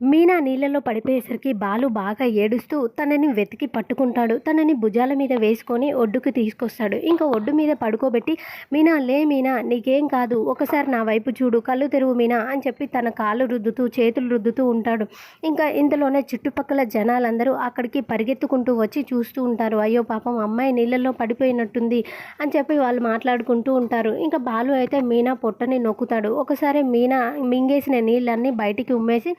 మీనా నీళ్ళలో పడిపోయేసరికి బాలు బాగా ఏడుస్తూ తనని వెతికి పట్టుకుంటాడు. తనని భుజాల మీద వేసుకొని ఒడ్డుకు తీసుకొస్తాడు. ఇంకా ఒడ్డు మీద పడుకోబెట్టి మీనా లే మీనా నీకేం కాదు. ఒకసారి నా వైపు చూడు. కళ్ళు తెరువు మీనా అని చెప్పి తన కాళ్ళు రుద్దుతూ చేతులు రుద్దుతూ ఉంటాడు. ఇంకా ఇంతలోనే చుట్టుపక్కల జనాలందరూ అక్కడికి పరిగెత్తుకుంటూ వచ్చి చూస్తూ ఉంటారు. అయ్యో పాపం అమ్మాయి నీళ్ళల్లో పడిపోయినట్టుంది అని చెప్పి వాళ్ళు మాట్లాడుకుంటూ ఉంటారు. ఇంకా బాలు అయితే మీనా పొట్టని నొక్కుతాడు. ఒకసారి మీనా మింగేసిన నీళ్ళన్నీ బయటికి ఉమ్మేసి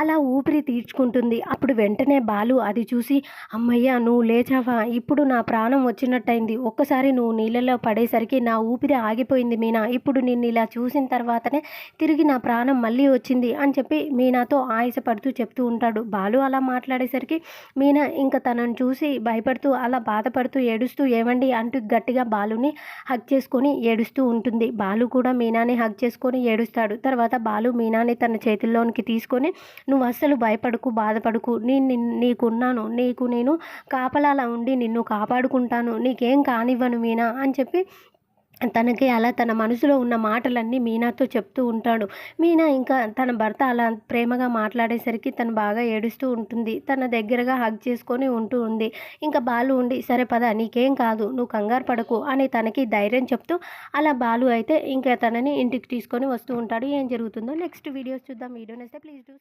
అలా ఊపిరి తీర్చుకుంటుంది. అప్పుడు వెంటనే బాలు అది చూసి అమ్మయ్య నువ్వు లేచావా? ఇప్పుడు నా ప్రాణం వచ్చినట్టయింది. ఒక్కసారి నువ్వు నీళ్ళలో పడేసరికి నా ఊపిరి ఆగిపోయింది మీనా. ఇప్పుడు నిన్ను ఇలా చూసిన తర్వాతనే తిరిగి నా ప్రాణం మళ్ళీ వచ్చింది అని చెప్పి మీనాతో ఆయాసపడుతూ చెప్తూ ఉంటాడు. బాలు అలా మాట్లాడేసరికి మీనా ఇంకా తనను చూసి భయపడుతూ అలా బాధపడుతూ ఏడుస్తూ ఏమండి అంటూ గట్టిగా బాలుని హగ్ చేసుకొని ఏడుస్తూ ఉంటుంది. బాలు కూడా మీనాని హగ్ చేసుకొని ఏడుస్తాడు. తర్వాత బాలు మీనాని తన చేతుల్లోనికి తీసుకొని నువ్వు అస్సలు భయపడకు బాధపడకు. నేను నీకున్నాను. నీకు నేను కాపలాలా ఉండి నిన్ను కాపాడుకుంటాను. నీకేం కానివ్వను మీనా అని చెప్పి తనకి అలా తన మనసులో ఉన్న మాటలన్నీ మీనాతో చెప్తూ ఉంటాడు. మీనా ఇంకా తన భర్త అలా ప్రేమగా మాట్లాడేసరికి తను బాగా ఏడుస్తూ ఉంటుంది. తన దగ్గరగా హగ్ చేసుకొని ఉంటూ ఉంది. ఇంకా బాలు ఉండి సరే పద నీకేం కాదు నువ్వు కంగారు పడకు అని తనకి ధైర్యం చెప్తూ అలా బాలు అయితే ఇంకా తనని ఇంటికి తీసుకొని వస్తూ ఉంటాడు. ఏం జరుగుతుందో నెక్స్ట్ వీడియోస్ చూద్దాం. వీడియో నచ్చితే ప్లీజ్ డూ